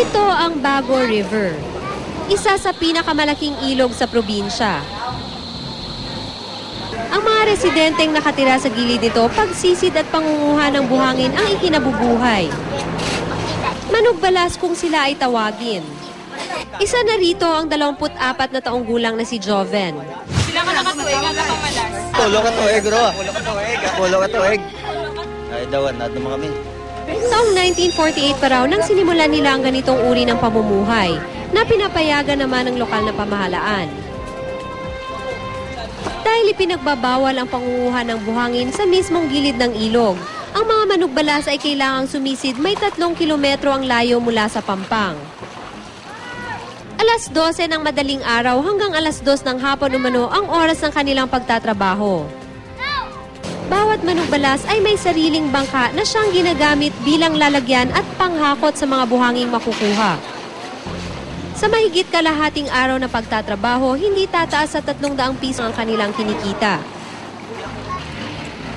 Ito ang Bago River, isa sa pinakamalaking ilog sa probinsya. Ang mga residenteng nakatira sa gilid nito, pagsisid at pangunguha ng buhangin ang ikinabubuhay. Manugbalas kung sila ay tawagin. Isa na rito ang 24 na taong gulang na si Joven. Sila ka nakatuig, nga pamalas. Pulo ka tuig, bro. Pulo ka tuig. Pulo ka tuig. Ay, dawan, na naman kami. Taong 1948 pa raw nang sinimulan nila ang ganitong uri ng pamumuhay na pinapayagan naman ng lokal na pamahalaan. Dahil ipinagbabawal ang pangunguha ng buhangin sa mismong gilid ng ilog, ang mga manugbalas ay kailangang sumisid may tatlong kilometro ang layo mula sa Pampang. Alas 12 ng madaling araw hanggang alas 2 ng hapon umano ang oras ng kanilang pagtatrabaho. Bawat manugbalas ay may sariling bangka na siyang ginagamit bilang lalagyan at panghakot sa mga buhanging makukuha. Sa mahigit kalahating araw na pagtatrabaho, hindi tataas sa 300 piso ang kanilang kinikita.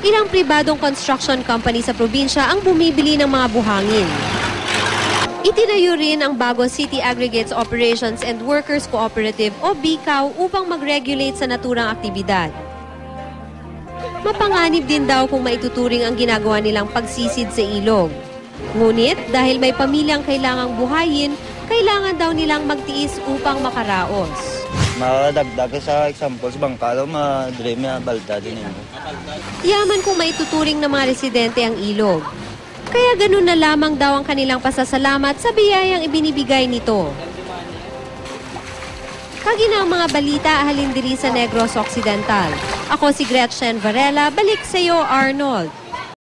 Ilang pribadong construction company sa probinsya ang bumibili ng mga buhangin. Itinayo rin ang bago City Aggregates Operations and Workers Cooperative o BICAO upang mag-regulate sa naturang aktibidad. Mapanganib din daw kung maituturing ang ginagawa nilang pagsisid sa ilog. Ngunit dahil may pamilyang kailangang buhayin, kailangan daw nilang magtiis upang makaraos. Makadagdag sa examples, bangkalo, madre na balda din yun. Yaman kung maituturing ng mga residente ang ilog. Kaya ganun na lamang daw ang kanilang pasasalamat sa biyayang ibinibigay nito. Kaginang mga balita ahalin diri sa Negros Occidental. Ako si Gretchen Varela, balik sa iyo Arnold.